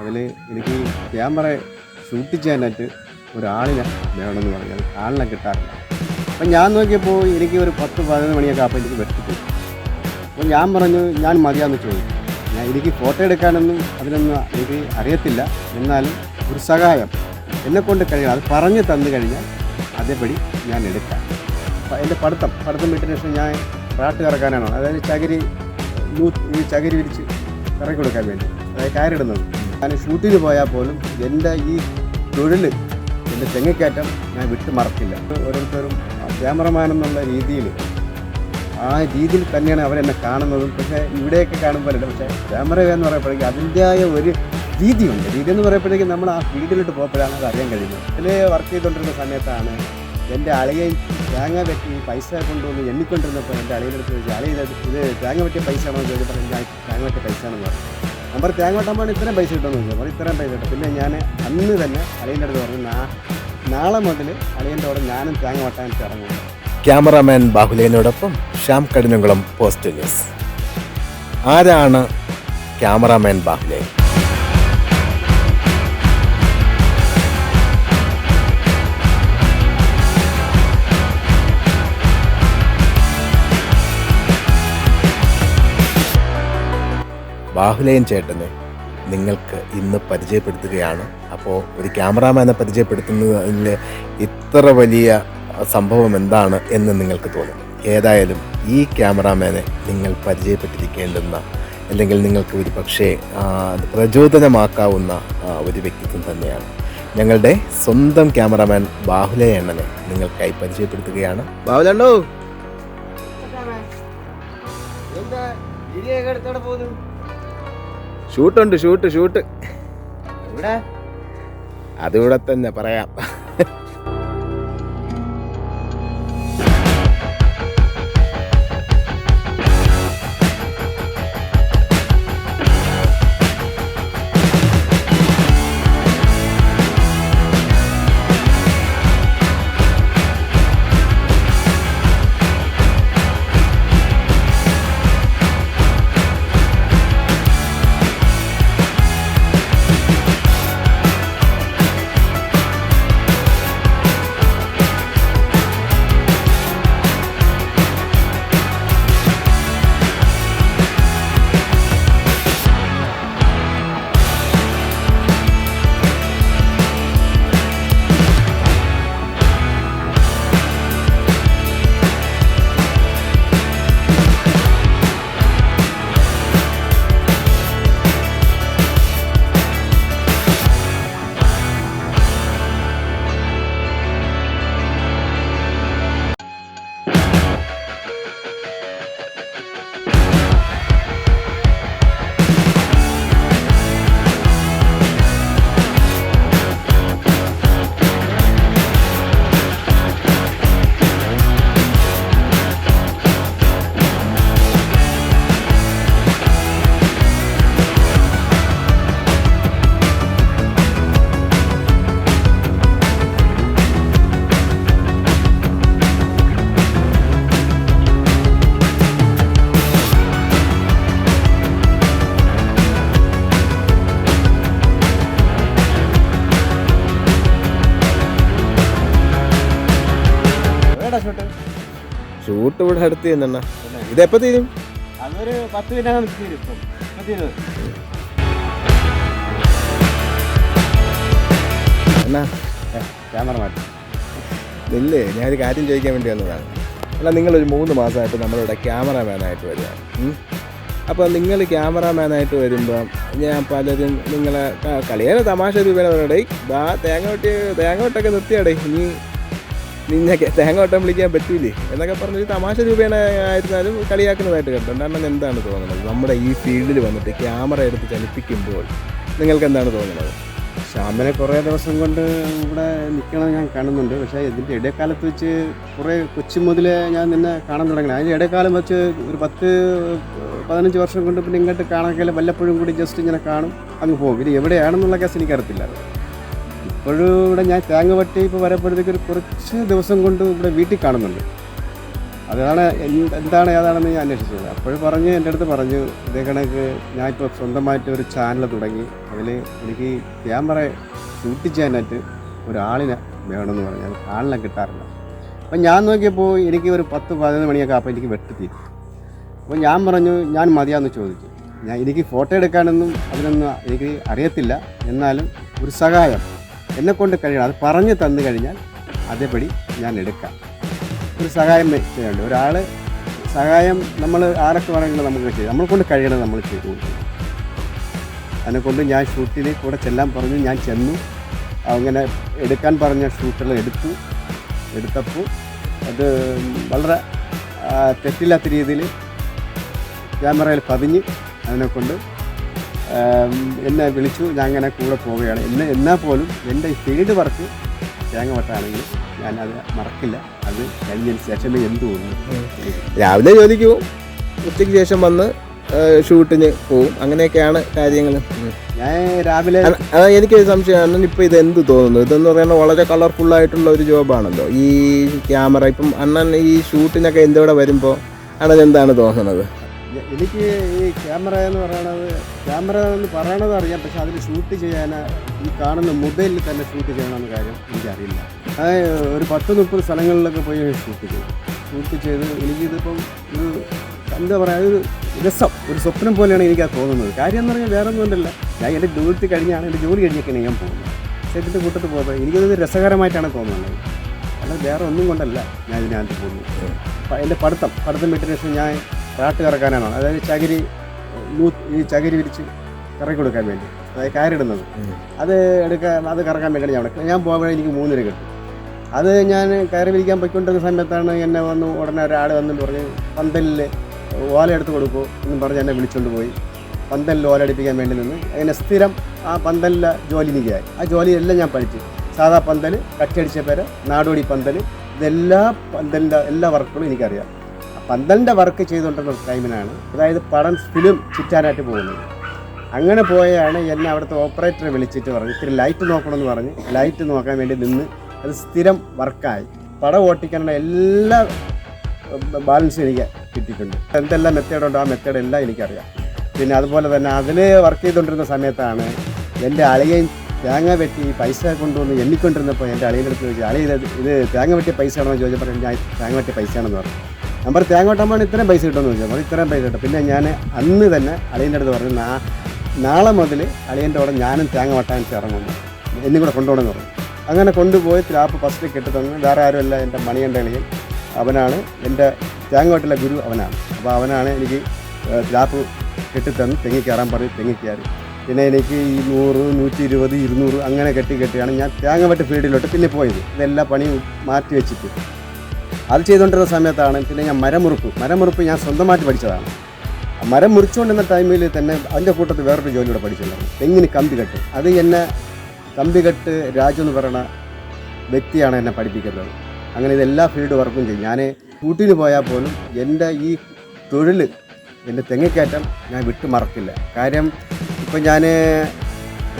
അതിൽ എനിക്ക് camera shoot ചെയ്യാനായിട്ട് ഒരാളിനെ വേണമെന്ന് പറഞ്ഞാൽ ആളിനെ കിട്ടാറില്ല. അപ്പം ഞാൻ നോക്കിയപ്പോൾ എനിക്ക് ഒരു പത്ത് പതിനൊന്ന് മണിയൊക്കെ അപ്പോൾ എനിക്ക് വെട്ടിപ്പോയി. അപ്പോൾ ഞാൻ പറഞ്ഞു ഞാൻ മതിയാന്ന് ചോദിച്ചു. ഞാൻ എനിക്ക് ഫോട്ടോ എടുക്കാനൊന്നും അതിനൊന്നും എനിക്ക് അറിയത്തില്ല. എന്നാലും ഒരു സഹായം എന്നെ കൊണ്ട് കഴിയണം. അത് പറഞ്ഞു തന്നു കഴിഞ്ഞാൽ അതേപടി ഞാൻ എടുക്കാം. അപ്പം എന്റെ പഠിത്തം പഠിത്തം വിട്ടതിന് ശേഷം ഞാൻ റാട്ട് കറക്കാനാണ്. അതായത് ചകിരി ഈ ചകിരി വിരിച്ച് കറക്കി കൊടുക്കാൻ വേണ്ടി. അതായത് കയറിടുന്നത്. ഞാൻ ഷൂട്ടിന് പോയാൽ പോലും എന്റെ ഈ തൊഴിൽ എന്റെ തെങ്ങിക്കയറ്റം ഞാൻ വിട്ടു മറക്കില്ല. ഓരോരുത്തരും ക്യാമറമാൻ എന്നുള്ള രീതിയിൽ ആ രീതിയിൽ തന്നെയാണ് അവരെന്നെ കാണുന്നതും. പക്ഷേ ഇവിടെയൊക്കെ കാണുമ്പോഴല്ല പക്ഷേ ക്യാമറ എന്ന് പറയുമ്പോഴേക്കും അതിന്റെതായ ഒരു രീതിയുണ്ട്. രീതി എന്ന് പറയുമ്പോഴേക്കും നമ്മൾ ആ ഫീൽഡിലോട്ട് പോകുമ്പോഴാണ് അത് അറിയാൻ കഴിയുന്നത്. അതിൽ വർക്ക് ചെയ്തുകൊണ്ടിരുന്ന സമയത്താണ് എന്റെ അളിയെ തേങ്ങ വെട്ടി പൈസ കൊണ്ടുവന്ന് എണ്ണിക്കൊണ്ടിരുന്നപ്പോൾ എന്റെ അളിയുടെ ചോദിച്ചു അളി ഇത് തേങ്ങ വെട്ടിയ പൈസ ആണോ ചോദിച്ചപ്പോൾ ഞാൻ തേങ്ങ വെട്ടിയ പൈസ ആണെന്ന് പറഞ്ഞു. നമ്പർ തേങ്ങ വെട്ടുമ്പോൾ ഇത്രയും പൈസ കിട്ടുമെന്ന് ചോദിച്ചു. അപ്പോൾ ഇത്രയും പൈസ കിട്ടും. പിന്നെ ഞാൻ അന്ന് തന്നെ അളിയന്റെ അടുത്ത് പറഞ്ഞു നാ നാളെ മുതൽ അളിയന്റെ കൂടെ ഞാനും തേങ്ങ വെട്ടാൻ ഇറങ്ങും ക്യാമറാമാൻ ബാഹുലേനോടൊപ്പം ശ്യാം കഠിനകുളം പോസ്റ്റ് ന്യൂസ്. ആരാണ് ക്യാമറാമാൻ ബാഹുലേ ബാഹുലയൻ ചേട്ടനെ നിങ്ങൾക്ക് ഇന്ന് പരിചയപ്പെടുത്തുകയാണ്. അപ്പോൾ ഒരു ക്യാമറാമാനെ പരിചയപ്പെടുത്തുന്നതിൽ ഇത്ര വലിയ സംഭവം എന്താണ് എന്ന് നിങ്ങൾക്ക് തോന്നും? ഏതായാലും ഈ ക്യാമറാമാനെ നിങ്ങൾ പരിചയപ്പെട്ടിരിക്കേണ്ടുന്ന അല്ലെങ്കിൽ നിങ്ങൾക്ക് ഒരു പക്ഷേ ആ, പ്രചോദനമാക്കാവുന്ന ഒരു വ്യക്തിത്വം തന്നെയാണ്. ഞങ്ങളുടെ സ്വന്തം ക്യാമറാമാൻ ബാഹുലയ എണ്ണനെ നിങ്ങൾക്കായി പരിചയപ്പെടുത്തുകയാണ്. ബാഹുലണ്ടോ ഷൂട്ടുണ്ട് ഷൂട്ട് ഷൂട്ട്. ഇവിടെ അതിവിടെ തന്നെ പറയാം. ഷൂട്ട് ഇവിടെ അടുത്ത് തന്നെ ഇതെപ്പോ തീരും? അതൊരു പത്ത് മിനിറ്റ് തീരും എന്നാ? ക്യാമറ മാറ്റി. ഇല്ലേ ഞാനൊരു കാര്യം ചോദിക്കാൻ വേണ്ടി വന്നതാണ്. അല്ല നിങ്ങളൊരു മൂന്ന് മാസമായിട്ട് നമ്മളിവിടെ ക്യാമറാമാനായിട്ട് വരിക അപ്പോൾ നിങ്ങൾ ക്യാമറാമാനായിട്ട് വരുമ്പോൾ ഞാൻ പലരും നിങ്ങളെ കളിയേറെ തമാശ രൂപേണ പറയടേ ദാ തേങ്ങ വെട്ടി തേങ്ങ വെട്ടൊക്കെ നിർത്തിയാടേ ഇനി നിന്നെ തേങ്ങ വെട്ടാൻ വിളിക്കാൻ പറ്റൂലേ എന്നൊക്കെ പറഞ്ഞൊരു തമാശ രൂപേണ ആയിരുന്നാലും കളിയാക്കുന്നതായിട്ട് കണ്ടിട്ടുണ്ട് കാരണം എന്താണ് തോന്നുന്നത്? നമ്മുടെ ഈ ഫീൽഡിൽ വന്നിട്ട് ക്യാമറ എടുത്ത് ചലിപ്പിക്കുമ്പോൾ നിങ്ങൾക്ക് എന്താണ് തോന്നുന്നത്? ശ്യാമിനെ കുറേ ദിവസം കൊണ്ട് ഇവിടെ നിൽക്കണം ഞാൻ കാണുന്നുണ്ട്. പക്ഷേ ഇതിന്റെ ഇടക്കാലത്ത് വെച്ച് കുറേ കൊച്ചു മുതലേ ഞാൻ നിന്നെ കാണാൻ തുടങ്ങി അതിന്റെ ഇടക്കാലം വെച്ച് ഒരു പത്ത് പതിനഞ്ച് വർഷം കൊണ്ട് പിന്നെ ഇങ്ങോട്ട് കാണാൻ വല്ലപ്പോഴും കൂടി ജസ്റ്റ് ഇങ്ങനെ കാണും അങ്ങ് പോകും. ഇത് എവിടെയാണെന്നുള്ള കേസ് എനിക്കറിയത്തില്ല. ഇപ്പോഴും ഇവിടെ ഞാൻ തേങ്ങ വെട്ടി ഇപ്പോൾ വരപ്പോഴത്തേക്ക് ഒരു കുറച്ച് ദിവസം കൊണ്ട് ഇവിടെ വീട്ടിൽ കാണുന്നുണ്ട്. അതാണ് എന്ത് എന്താണ് ഏതാണെന്ന് ഞാൻ അന്വേഷിച്ചത്. അപ്പോഴും പറഞ്ഞ് എന്റെ അടുത്ത് പറഞ്ഞു ഇതേ കണക്ക് ഇപ്പോൾ സ്വന്തമായിട്ട് ഒരു ചാനൽ തുടങ്ങി. അതിൽ എനിക്ക് ക്യാമറ ഷൂട്ട് ചെയ്യാനായിട്ട് ഒരാളിനെ വേണമെന്ന് പറഞ്ഞാൽ ആളിനെ കിട്ടാറില്ല. അപ്പം ഞാൻ നോക്കിയപ്പോൾ എനിക്ക് ഒരു പത്ത് പതിനൊന്ന് മണിയൊക്കെ അപ്പോൾ എനിക്ക് വെട്ടിത്തീരും അപ്പോൾ ഞാൻ പറഞ്ഞു ഞാൻ മതിയാന്ന് ചോദിച്ചു. ഞാൻ എനിക്ക് ഫോട്ടോ എടുക്കാനൊന്നും അതിനൊന്നും എനിക്ക് അറിയത്തില്ല. എന്നാലും ഒരു സഹായം എന്നെ കൊണ്ട് കഴിയണം. അത് പറഞ്ഞു തന്നു കഴിഞ്ഞാൽ അതേപടി ഞാൻ എടുക്കാം. ഒരു സഹായം ചെയ്യണ്ട. ഒരാൾ സഹായം നമ്മൾ ആരൊക്കെ വേണമെങ്കിലും നമുക്ക് ചെയ്യും നമ്മളെ കൊണ്ട് കഴിയണം നമ്മൾ ചെയ്തു. അതിനെ കൊണ്ട് ഞാൻ ഷൂട്ടിൽ കൂടെ ചെല്ലാൻ പറഞ്ഞു. ഞാൻ ചെന്നു. അങ്ങനെ എടുക്കാൻ പറഞ്ഞ ഷൂട്ടുകൾ എടുത്തു. എടുത്തപ്പോൾ അത് വളരെ തെറ്റില്ലാത്ത രീതിയിൽ ക്യാമറയിൽ പതിഞ്ഞ് അതിനെ കൊണ്ട് ആം, എന്നെ വിളിച്ചു. ഞാൻ അങ്ങനെ കൂടെ പോവുകയാണ്. എന്നെ എന്നാൽ പോലും എന്റെ ഫീൽഡ് വർക്ക് തേങ്ങ വട്ടാണെങ്കിൽ ഞാൻ അത് മറക്കില്ല. അത് കഴിഞ്ഞതിന് ശേഷം എന്ത് തോന്നുന്നു? രാവിലെ ജോലിക്ക് പോവും. ഉച്ചയ്ക്ക് ശേഷം വന്ന് ഷൂട്ടിന് പോവും. അങ്ങനെയൊക്കെയാണ് കാര്യങ്ങൾ ഞാൻ രാവിലെ അതാ എനിക്കൊരു സംശയമാണ് അണ്ണൻ ഇപ്പോൾ ഇത് എന്ത് തോന്നുന്നു? ഇതെന്ന് പറയുന്നത് വളരെ കളർഫുള്ളായിട്ടുള്ള ഒരു ജോബാണല്ലോ ഈ ക്യാമറ ഇപ്പം അണ്ണൻ ഈ ഷൂട്ടിനൊക്കെ എന്തോടെ വരുമ്പോൾ അണ്ണൻ എന്താണ് തോന്നുന്നത്? എനിക്ക് ഈ ക്യാമറ എന്ന് പറയണത് ക്യാമറ എന്ന് പറയണത് അറിയാം പക്ഷെ അതിൽ ഷൂട്ട് ചെയ്യാൻ ഈ കാണുന്ന മൊബൈലിൽ തന്നെ ഷൂട്ട് ചെയ്യണമെന്ന കാര്യം എനിക്കറിയില്ല അത് ഒരു പത്ത് മുപ്പത് സ്ഥലങ്ങളിലൊക്കെ പോയി ഷൂട്ട് ചെയ്തു ഷൂട്ട് ചെയ്ത് എനിക്കിതിപ്പം ഒരു എന്താ പറയുക ഒരു രസം ഒരു സ്വപ്നം പോലെയാണ് എനിക്ക് തോന്നുന്നത്. കാര്യം എന്ന് പറഞ്ഞാൽ വേറെ ഒന്നും ഉണ്ടല്ല ഞാൻ എന്റെ ജോലി കഴിഞ്ഞാണ് എന്റെ ജോലി കഴിഞ്ഞൊക്കെയാണ് ഞാൻ പോകുന്നത്. സെറ്റിന്റെ കൂട്ടത്തിൽ പോകുന്നത് എനിക്കത് രസകരമായിട്ടാണ് തോന്നുന്നത്. അല്ലാതെ വേറെ ഒന്നും കൊണ്ടല്ല ഞാൻ ഇതിനകത്ത് പോകുന്നത്. എന്റെ പഠിത്തം പഠിത്തം വിട്ടതിന് ശേഷം ഞാൻ പാട്ട് കറക്കാനാണ്. അതായത് ചകിരി ഈ ചകിരി വിരിച്ച് കറക്കി കൊടുക്കാൻ വേണ്ടി. അതായത് കയറിടുന്നത് അത് എടുക്കാൻ അത് കറക്കാൻ വേണ്ടിയാണ് ഞാൻ ഞാൻ പോകുമ്പോൾ എനിക്ക് മൂന്നിര കിട്ടും. അത് ഞാൻ കയറി വിരിക്കാൻ പൊയ്ക്കൊണ്ടിരുന്ന സമയത്താണ് എന്നെ വന്ന് ഉടനെ ഒരാൾ വന്നു പറഞ്ഞ് പന്തലിൽ ഓല എടുത്ത് കൊടുക്കൂ എന്ന് പറഞ്ഞ് എന്നെ വിളിച്ചുകൊണ്ട് പോയി. പന്തലിൽ ഓല അടിപ്പിക്കാൻ വേണ്ടി നിന്ന് അങ്ങനെ സ്ഥിരം ആ പന്തലിലെ ജോലി എനിക്കായി. ആ ജോലിയെല്ലാം ഞാൻ പഠിച്ചു. സാധാ പന്തൽ കട്ടടിച്ച പേര് നാടോടി പന്തൽ ഇതെല്ലാ പന്തലിന്റെ എല്ലാ വർക്കുകളും എനിക്കറിയാം. പന്തലിന്റെ വർക്ക് ചെയ്തുകൊണ്ടിരുന്ന ടൈമിനാണ് അതായത് പടം ഫിലിം ചുറ്റാനായിട്ട് പോകുന്നത്. അങ്ങനെ പോയാണ് എന്നെ അവിടുത്തെ ഓപ്പറേറ്ററെ വിളിച്ചിട്ട് പറഞ്ഞു ഇത്തിരി ലൈറ്റ് നോക്കണമെന്ന് പറഞ്ഞ് ലൈറ്റ് നോക്കാൻ വേണ്ടി നിന്ന് അത് സ്ഥിരം വർക്കായി. പടം ഓട്ടിക്കാനുള്ള എല്ലാ ബാലൻസും എനിക്ക് കിട്ടിയിട്ടുണ്ട്. എന്തെല്ലാം മെത്തേഡുണ്ടോ ആ മെത്തേഡ് എല്ലാം എനിക്കറിയാം. പിന്നെ അതുപോലെ തന്നെ അതിൽ വർക്ക് ചെയ്തുകൊണ്ടിരുന്ന സമയത്താണ് എന്റെ അളിയൻ തേങ്ങ വെട്ടി പൈസ കൊണ്ടുവന്ന് എണ്ണിക്കൊണ്ടിരുന്നപ്പോൾ എന്റെ അളിയന്റെ അടുത്ത് ചോദിച്ചു ഇത് തേങ്ങ വെട്ടിയ പൈസ ആണോ ചോദിച്ചപ്പോൾ ഞാൻ തേങ്ങ വെട്ടിയ പൈസയാണെന്ന് പറഞ്ഞു. നമ്പർ തേങ്ങ വെട്ടുമ്പോൾ ഇത്രയും പൈസ കിട്ടുമെന്ന് ചോദിച്ചു അപ്പോൾ ഇത്രയും പൈസ കിട്ടും. പിന്നെ ഞാൻ അന്ന് തന്നെ അളിയന്റെ അടുത്ത് പറഞ്ഞു നാ നാളെ മുതൽ അളിയന്റെ കൂടെ ഞാനും തേങ്ങ വട്ടാൻ ഇറങ്ങുന്നു എന്നും കൂടെ കൊണ്ടുപോകണമെന്ന് പറഞ്ഞു. അങ്ങനെ കൊണ്ടുപോയി ത്രാപ്പ് ഫസ്റ്റ് കെട്ടി വേറെ ആരുമല്ല എന്റെ മണിയന്റെ അളിയൻ അവനാണ്. എന്റെ തേങ്ങ വെട്ടിലെ ഗുരു അവനാണ്. അപ്പോൾ അവനാണ് എനിക്ക് ലാപ്പ് കെട്ടിത്തന്ന് തെങ്ങി കയറാൻ പറഞ്ഞ് തെങ്ങി കയറി. പിന്നെ എനിക്ക് ഈ നൂറ് നൂറ്റി ഇരുപത് ഇരുന്നൂറ് അങ്ങനെ കെട്ടി കെട്ടിയാണ് ഞാൻ തേങ്ങ വെട്ട് ഫീൽഡിലോട്ട് പിന്നെ പോയത്. ഇതെല്ലാ പണിയും മാറ്റി വെച്ചിട്ട്. അത് ചെയ്തുകൊണ്ടിരുന്ന സമയത്താണ് പിന്നെ ഞാൻ മരം മരമുറുപ്പ് മരം മുറിപ്പ് ഞാൻ സ്വന്തമായിട്ട് പഠിച്ചതാണ്. മരം മുറിച്ചുകൊണ്ടിരുന്ന ടൈമിൽ തന്നെ അതിന്റെ കൂട്ടത്തിൽ വേറൊരു ജോലി കൂടെ പഠിച്ചിട്ടുണ്ടായിരുന്നു തെങ്ങിന് കമ്പി കെട്ട്. അത് എന്നെ കമ്പി കെട്ട് രാജു എന്ന് പറയുന്ന വ്യക്തിയാണ് എന്നെ പഠിപ്പിക്കുന്നത്. അങ്ങനെ ഇതെല്ലാ ഫീൽഡ് വർക്കും ചെയ്യും. ഞാൻ ഷൂട്ടിന് പോയാൽ പോലും എന്റെ ഈ തൊഴിൽ എന്റെ തെങ്ങിക്കയറ്റം ഞാൻ വിട്ടു മറക്കില്ല. കാര്യം ഇപ്പം ഞാൻ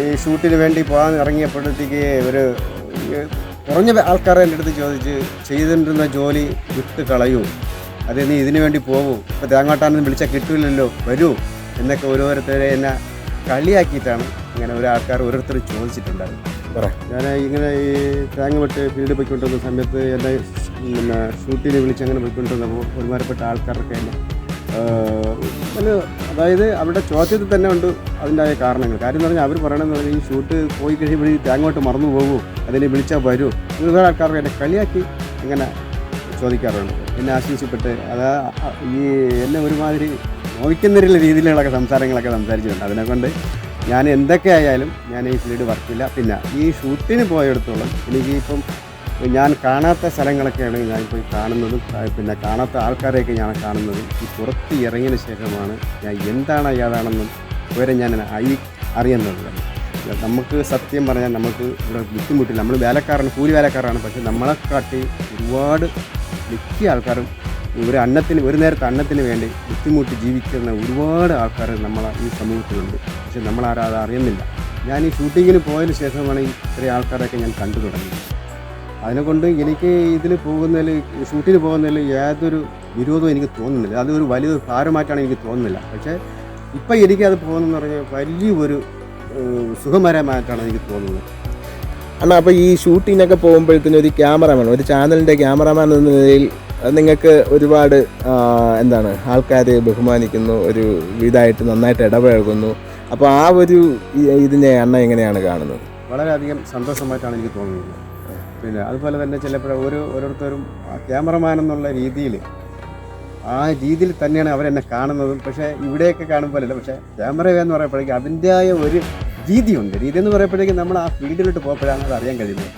ഈ ഷൂട്ടിന് വേണ്ടി പോകാൻ ഇറങ്ങിയപ്പോഴത്തേക്ക് ഒരു കുറഞ്ഞ ആൾക്കാരെ എന്റെ അടുത്ത് ചോദിച്ച് ചെയ്തിട്ടിരുന്ന ജോലി വിട്ട് കളയൂ. അത് നീ ഇതിനു വേണ്ടി പോകൂ. ഇപ്പോൾ തേങ്ങാട്ടാനൊന്നും വിളിച്ചാൽ കിട്ടില്ലല്ലോ വരൂ. എന്നൊക്കെ ഓരോരുത്തരെ എന്നെ കളിയാക്കിയിട്ടാണ് ഇങ്ങനെ ഒരു ആൾക്കാർ ഓരോരുത്തർ ചോദിച്ചിട്ടുണ്ടായിരുന്നു ഞാൻ ഇങ്ങനെ ഈ തേങ്ങ വെട്ട് ഫീൽഡ് പോയിക്കൊണ്ടിരുന്ന സമയത്ത് എന്റെ പിന്നെ ഷൂട്ടിന് വിളിച്ച് അങ്ങനെ പോയിക്കൊണ്ടിരുന്നപ്പോൾ ഒരുമാരപ്പെട്ട ആൾക്കാരൊക്കെ എന്നെ ആഹ്, അതായത് അവരുടെ ചോദ്യത്തിൽ തന്നെ ഉണ്ട് അതിന്റെതായ കാരണങ്ങൾ. കാര്യം എന്ന് പറഞ്ഞാൽ അവർ പറയണമെന്ന് പറഞ്ഞാൽ ഈ ഷൂട്ട് പോയി കഴിയുമ്പോൾ തേങ്ങോട്ട് മറന്നു പോകുമോ അതിനെ വിളിച്ചാൽ വരൂ. അങ്ങനെ വേറെ ആൾക്കാർക്ക് എന്നെ കളിയാക്കി ഇങ്ങനെ ചോദിക്കാറുണ്ട്. എന്നെ ആശ്വസിപ്പെട്ട് അതാ ഈ എന്നെ ഒരുമാതിരി നോവിക്കുന്നതിലുള്ള രീതിയിലുള്ളൊക്കെ സംസാരങ്ങളൊക്കെ സംസാരിച്ചിട്ടുണ്ട്. അതിനെക്കൊണ്ട് ഞാൻ എന്തൊക്കെ ആയാലും ഞാൻ ഈ ഫീൽഡ് വർക്കില്ല പിന്നെ ഈ ഷൂട്ടിന് പോയെടുത്തോളം എനിക്ക് ഇപ്പം ഞാൻ കാണാത്ത സ്ഥലങ്ങളൊക്കെയാണ് പോയി കാണുന്നതും. പിന്നെ കാണാത്ത ആൾക്കാരെയൊക്കെ ഞാൻ കാണുന്നതും. ഈ പുറത്ത് ഇറങ്ങിയതിന് ശേഷമാണ് ഞാൻ എന്താണ് ഏതാണെന്നും വരെ ഞാൻ ഐ അറിയുന്നത്. നമുക്ക് സത്യം പറഞ്ഞാൽ നമുക്ക് ഇവിടെ ബുദ്ധിമുട്ടില്ല. നമ്മൾ വേലക്കാരാണ് കൂലി വേലക്കാരാണ്. പക്ഷേ നമ്മളെക്കാട്ടി ഒരുപാട് മിക്ക ആൾക്കാരും ഒരു അന്നത്തിന് ഒരു നേരത്തെ അന്നത്തിന് വേണ്ടി ബുദ്ധിമുട്ടി ജീവിക്കുന്ന ഒരുപാട് ആൾക്കാർ നമ്മളെ ഈ സമൂഹത്തിലുണ്ട്. പക്ഷെ നമ്മളാരും അത് അറിയുന്നില്ല. ഞാൻ ഈ ഷൂട്ടിങ്ങിന് പോയതിന് ശേഷമാണ് ഇത്രയും ആൾക്കാരൊക്കെ ഞാൻ കണ്ടു തുടങ്ങിയത്. അതിനെക്കൊണ്ട് എനിക്ക് ഇതിൽ പോകുന്നതിൽ ഷൂട്ടിന് പോകുന്നതിൽ യാതൊരു വിരോധവും എനിക്ക് തോന്നുന്നില്ല. അതൊരു വലിയൊരു ഭാരമായിട്ടാണ് എനിക്ക് തോന്നുന്നില്ല. പക്ഷേ ഇപ്പം എനിക്കത് പോകുന്നതെന്ന് പറഞ്ഞാൽ വലിയൊരു സുഖമരമായിട്ടാണ് എനിക്ക് തോന്നുന്നത്. അണ്ണാ അപ്പോൾ ഈ ഷൂട്ടിങ്ങിനൊക്കെ പോകുമ്പോഴത്തേനും ഒരു ക്യാമറമാൻ ഒരു ചാനലിന്റെ ക്യാമറമാൻ എന്ന നിലയിൽ നിങ്ങൾക്ക് ഒരുപാട് എന്താണ് ആൾക്കാരെ ബഹുമാനിക്കുന്നു ഒരു ഇതായിട്ട് നന്നായിട്ട് ഇടപഴകുന്നു. അപ്പോൾ ആ ഒരു ഇതിനെ അണ്ണ എങ്ങനെയാണ് കാണുന്നത്? വളരെയധികം സന്തോഷമായിട്ടാണ് എനിക്ക് തോന്നുന്നത്. പിന്നെ അതുപോലെ തന്നെ ചിലപ്പോൾ ഓരോ ഓരോരുത്തരും ക്യാമറമാൻ എന്നുള്ള രീതിയിൽ ആ രീതിയിൽ തന്നെയാണ് അവരെന്നെ കാണുന്നതും. പക്ഷേ ഇവിടെയൊക്കെ കാണുമ്പോഴല്ല പക്ഷേ ക്യാമറ എന്ന് പറയുമ്പോഴേക്കും അതിന്റെതായ ഒരു രീതിയുണ്ട്. രീതി എന്ന് പറയുമ്പോഴേക്കും നമ്മൾ ആ ഫീൽഡിലോട്ട് പോകുമ്പോഴാണ് അത് അറിയാൻ കഴിയുന്നത്.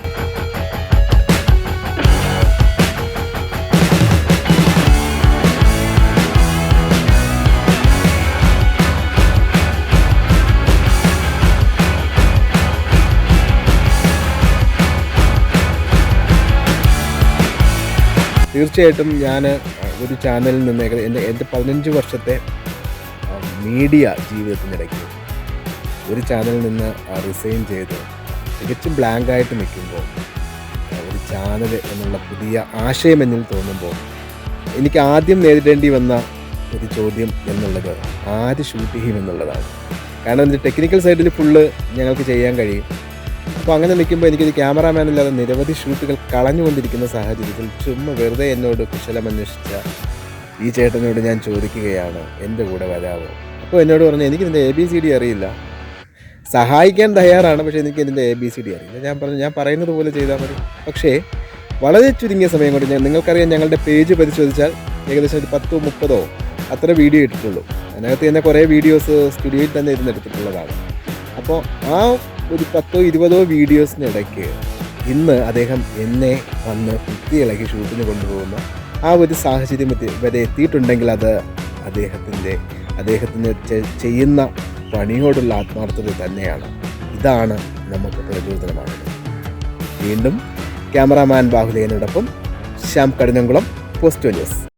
തീർച്ചയായിട്ടും ഞാൻ ഒരു ചാനലിൽ നിന്ന് എന്റെ എന്റെ പതിനഞ്ച് വർഷത്തെ മീഡിയ ജീവിതത്തിനിടയ്ക്ക് ഒരു ചാനലിൽ നിന്ന് റിസൈൻ ചെയ്ത് തികച്ചും ബ്ലാങ്കായിട്ട് നിൽക്കുമ്പോൾ ഒരു ചാനൽ എന്നുള്ള പുതിയ ആശയം എന്നിൽ തോന്നുമ്പോൾ എനിക്ക് ആദ്യം നേരിടേണ്ടി വന്ന ഒരു ചോദ്യം എന്നുള്ളത് ആര് ഷൂട്ട് ചെയ്യും എന്നുള്ളതാണ്. കാരണം ടെക്നിക്കൽ സൈഡിൽ ഫുള്ള് ഞങ്ങൾക്ക് ചെയ്യാൻ കഴിയും. അപ്പോൾ അങ്ങനെ നിൽക്കുമ്പോൾ എനിക്കൊരു ക്യാമറാമാൻ ഇല്ലാതെ നിരവധി ഷൂട്ടുകൾ കളഞ്ഞുകൊണ്ടിരിക്കുന്ന സാഹചര്യത്തിൽ ചുമ്മാ വെറുതെ എന്നോട് കുശലമന്വേഷിച്ച ഈ ചേട്ടനോട് ഞാൻ ചോദിക്കുകയാണ് എന്റെ കൂടെ വരാമോ അപ്പോൾ എന്നോട് പറഞ്ഞു എനിക്ക് നിന്റെ എ ബി സി ഡി അറിയില്ല. സഹായിക്കാൻ തയ്യാറാണ് പക്ഷേ എനിക്ക് ഇതിന്റെ എ ബി സി ഡി അറിയില്ല. ഞാൻ പറഞ്ഞു ഞാൻ പറയുന്നത് പോലെ ചെയ്താൽ മതി. പക്ഷേ വളരെ ചുരുങ്ങിയ സമയം കൊണ്ട് ഞാൻ നിങ്ങൾക്കറിയാം ഞങ്ങളുടെ പേജ് പരിശോധിച്ചാൽ ഏകദേശം ഒരു പത്തോ മുപ്പതോ അത്ര വീഡിയോ ഇട്ടിട്ടുള്ളൂ. അതിനകത്ത് തന്നെ കുറേ വീഡിയോസ് സ്റ്റുഡിയോയിൽ തന്നെ ഇരുന്ന് എടുത്തിട്ടുള്ളതാണ് അപ്പോൾ ആ ഒരു പത്തോ ഇരുപതോ വീഡിയോസിനിടയ്ക്ക് ഇന്ന് അദ്ദേഹം എന്നെ വന്ന് കുത്തിയിളക്കി ഷൂട്ടിന് കൊണ്ടുപോകുന്ന. ആ ഒരു സാഹചര്യം വരെ എത്തിയിട്ടുണ്ടെങ്കിൽ അത് അദ്ദേഹത്തിന്റെ അദ്ദേഹത്തിന് ചെയ്യുന്ന പണിയോടുള്ള ആത്മാർത്ഥത തന്നെയാണ്. ഇതാണ് നമുക്ക് പ്രചോദനമാകുന്നത്. വീണ്ടും ക്യാമറാമാൻ ബാഹുലേനോടൊപ്പം ശ്യാം കടിനംകുളം പോസ്റ്റ് ന്യൂസ്.